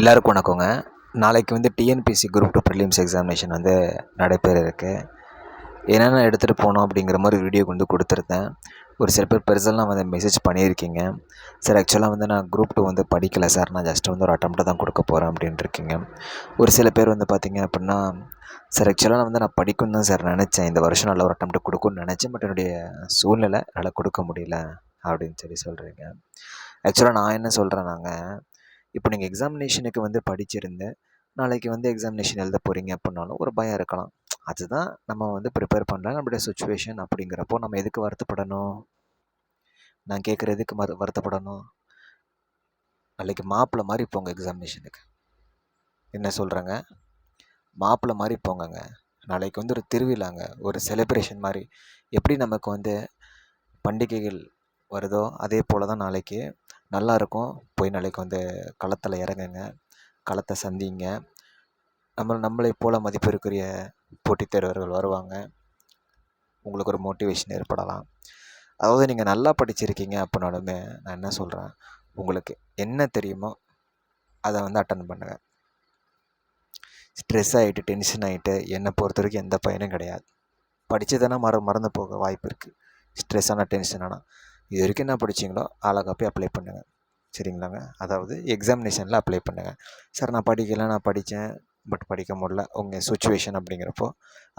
எல்லாருக்கும் வணக்கங்க. நாளைக்கு வந்து TNPSC group two prelims examination வந்து நடைபெற இருக்குது என்னென்ன எடுத்துகிட்டு போனோம் அப்படிங்கிற மாதிரி வீடியோ வந்து கொடுத்துருந்தேன். ஒரு சில பேர் பெருசெல்லாம் வந்து மெசேஜ் பண்ணியிருக்கீங்க. சார் ஆக்சுவலாக வந்து நான் குரூப் டூ வந்து படிக்கலை சார் நான் ஜஸ்ட் வந்து ஒரு அட்டம்ப்ட்டை தான் கொடுக்க போகிறேன் அப்படின்ட்டு இருக்கீங்க. ஒரு சில பேர் வந்து பார்த்தீங்க அப்படின்னா சார் ஆக்சுவலாக வந்து நான் படிக்கணும் தான் சார் நினச்சேன். இந்த வருஷம் நல்ல ஒரு அட்டம்ப்ட் கொடுக்கும்னு நினச்சேன். பட் என்னுடைய சூழ்நிலை என்னால் கொடுக்க முடியல அப்படின்னு சொல்லி சொல்கிறீங்க ஆக்சுவலாக நான் என்ன சொல்கிறேன் நாங்கள் இப்போ நீங்கள் எக்ஸாமினேஷனுக்கு வந்து படிச்சிருந்து நாளைக்கு வந்து எக்ஸாமினேஷன் எழுத போகிறீங்க அப்படின்னாலும் ஒரு பயம் இருக்கலாம். அதுதான் நம்ம வந்து ப்ரிப்பேர் பண்ணலாம் நம்மளுடைய சுச்சுவேஷன் அப்படிங்கிறப்போ நம்ம எதுக்கு வருத்தப்படணும்? நான் கேட்குற எதுக்கு மறு வருத்தப்படணும்? நாளைக்கு மாப்பிள்ளை மாதிரி போங்க எக்ஸாமினேஷனுக்கு என்ன சொல்கிறேங்க மாப்பிள்ளை மாதிரி போங்கங்க. நாளைக்கு வந்து ஒரு திருவிழாங்க. ஒரு செலிப்ரேஷன் மாதிரி. எப்படி நமக்கு வந்து பண்டிகைகள் வருதோ அதே போல் தான் நாளைக்கு நல்லாயிருக்கும். போய் நாளைக்கு வந்து களத்தில் இறங்குங்க. களத்தை சந்திங்க. நம்ம நம்மளை போல் மதிப்பிற்குரிய போட்டித் தேர்வர்கள் வருவாங்க. உங்களுக்கு ஒரு மோட்டிவேஷன் ஏற்படலாம். அதாவது நீங்கள் நல்லா படிச்சிருக்கீங்க அப்படின்னாலுமே நான் என்ன சொல்கிறேன் உங்களுக்கு என்ன தெரியுமோ அதை வந்து அட்டன் பண்ணுங்கள் ஸ்ட்ரெஸ் ஆகிட்டு டென்ஷன் ஆகிட்டு என்னை பொறுத்த வரைக்கும் எந்த பயனும் கிடையாது. படித்ததுனா மற மறந்து போக வாய்ப்பு இருக்குது ஸ்ட்ரெஸ் ஆனால் டென்ஷன் ஆனால் இது வரைக்கும் என்ன படிச்சிங்களோ அழகாக போய் அப்ளை பண்ணுங்கள் சரிங்களாங்க? அதாவது எக்ஸாமினேஷனில் அப்ளை பண்ணுங்கள் சார் நான் படிக்கலை நான் படித்தேன் பட் படிக்க முடியல. உங்கள் சுச்சுவேஷன் அப்படிங்கிறப்போ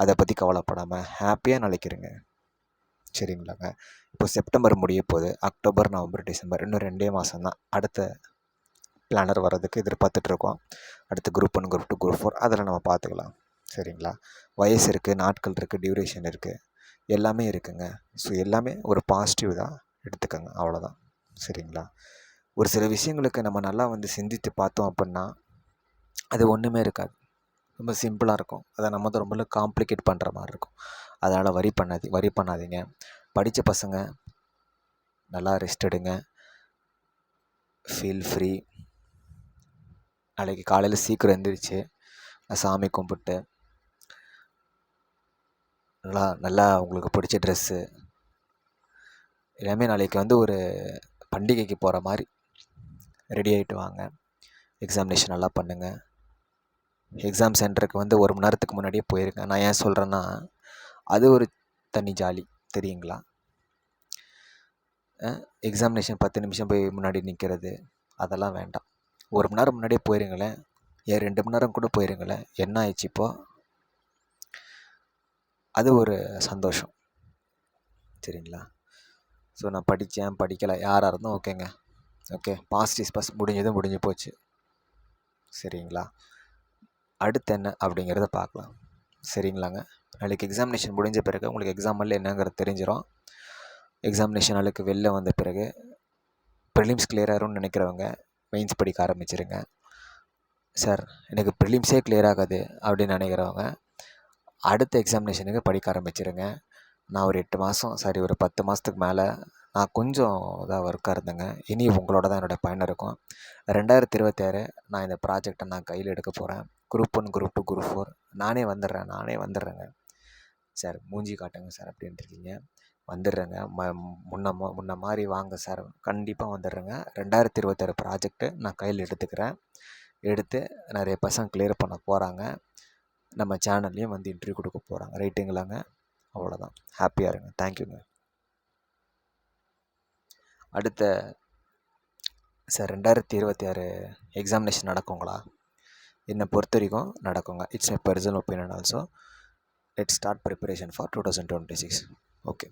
அதை பற்றி கவலைப்படாமல் ஹாப்பியாக நினைக்கிறேங்க சரிங்களாங்க? இப்போ செப்டம்பர் முடிய போகுது. அக்டோபர் நவம்பர் டிசம்பர் இன்னும் ரெண்டே மாதம் தான் அடுத்த பிளானர் வர்றதுக்கு எதிர்பார்த்துட்ருக்கோம். அடுத்து group one group two group four அதில் நம்ம பார்த்துக்கலாம். சரிங்களா? வயசு இருக்குது நாட்கள் இருக்குது டியூரேஷன் இருக்குது எல்லாமே இருக்குங்க. ஸோ எல்லாமே ஒரு பாசிட்டிவ் தான். எடுத்துக்கோங்க. அவ்வளோதான். சரிங்களா? ஒரு சில விஷயங்களுக்கு நம்ம நல்லா வந்து சிந்தித்து பார்த்தோம் அப்படின்னா அது ஒன்றுமே இருக்காது. ரொம்ப சிம்பிளாக இருக்கும். அதை நம்ம தான் ரொம்ப காம்ப்ளிகேட் பண்ணுற மாதிரி இருக்கும். அதனால் வரி பண்ணாதி வரி பண்ணாதீங்க. படித்த பசங்க நல்லா ரெஸ்ட் எடுங்க. ஃபீல் ஃப்ரீ நாளைக்கு காலையில் சீக்கிரம் எழுந்திரிச்சு சாமி கும்பிட்டு நல்லா நல்லா உங்களுக்கு பிடிச்ச ட்ரெஸ்ஸு எல்லாமே நாளைக்கு வந்து ஒரு பண்டிகைக்கு போகிற மாதிரி ரெடி ஆகிட்டு வாங்க. எக்ஸாமினேஷன் நல்லா பண்ணுங்கள் எக்ஸாம் சென்டருக்கு வந்து ஒரு மணி நேரத்துக்கு முன்னாடியே போயிருக்கேன் நான் ஏன் சொல்கிறேன்னா அது ஒரு தனி ஜாலி. தெரியுங்களா? எக்ஸாமினேஷன் பத்து நிமிஷம் போய் முன்னாடி நிற்கிறது அதெல்லாம் வேண்டாம். ஒரு மணி நேரம் முன்னாடியே போயிருங்களேன். ஏன் ரெண்டு மணி நேரம் கூட போயிருங்களேன். என்ன ஆயிடுச்சு இப்போது அது ஒரு சந்தோஷம். சரிங்களா? ஸோ நான் படித்தேன் படிக்கலை. யாராக இருந்தும் ஓகேங்க. ஓகே. பாஸ்ட் இஸ் பாஸ் முடிஞ்சதும் முடிஞ்சு போச்சு. சரிங்களா? அடுத்து என்ன அப்படிங்கிறத பார்க்கலாம். சரிங்களாங்க? நாளைக்கு எக்ஸாமினேஷன் முடிஞ்ச பிறகு உங்களுக்கு எக்ஸாமில் என்னங்கிறது தெரிஞ்சிடும் எக்ஸாமினேஷன் நாளுக்கு வெளில வந்த பிறகு ப்ரிலிம்ஸ் கிளியர் ஆயிரும்னு நினைக்கிறவங்க மெயின்ஸ் படிக்க ஆரம்பிச்சிருங்க. சார் எனக்கு ப்ரிலிம்ஸே கிளியர் ஆகாது அப்படின்னு நினைக்கிறவங்க அடுத்த எக்ஸாமினேஷனுக்கு படிக்க ஆரம்பிச்சிருங்க. நான் ஒரு எட்டு மாதம் சாரி ஒரு பத்து மாதத்துக்கு மேலே நான் கொஞ்சம் இதாக ஒர்க்காக இருந்தேங்க. இனி உங்களோட தான் என்னோடய பயணம் இருக்கும். ரெண்டாயிரத்தி இருபத்தாறு நான் இந்த ப்ராஜெக்டை நான் கையில் எடுக்க போகிறேன் group one group two group four நானே வந்துடுறேன் நானே வந்துடுறேங்க. சார் மூஞ்சி காட்டுங்க சார் அப்படின்ட்டு இருக்கீங்க. வந்துடுறேங்க. ம முன்ன முன்ன மாதிரி வாங்க சார். கண்டிப்பாக வந்துடுறேங்க. ரெண்டாயிரத்தி இருபத்தாறு ப்ராஜெக்ட்டு நான் கையில் எடுத்துக்கிறேன். எடுத்து நிறைய பசங்க கிளியர் பண்ண போகிறாங்க நம்ம சேனல்லையும் வந்து இன்டர்வியூ கொடுக்க போகிறாங்க ரைட்டுங்களாங்க அவ்வளோதான் ஹாப்பியாக இருங்க. தேங்க்யூங்க அடுத்த சார் ரெண்டாயிரத்தி இருபத்தி ஆறு எக்ஸாமினேஷன் நடக்குங்களா? என்னை பொறுத்த வரைக்கும் நடக்குங்க. It's my personal opinion also let start preparation for two thousand twenty six okay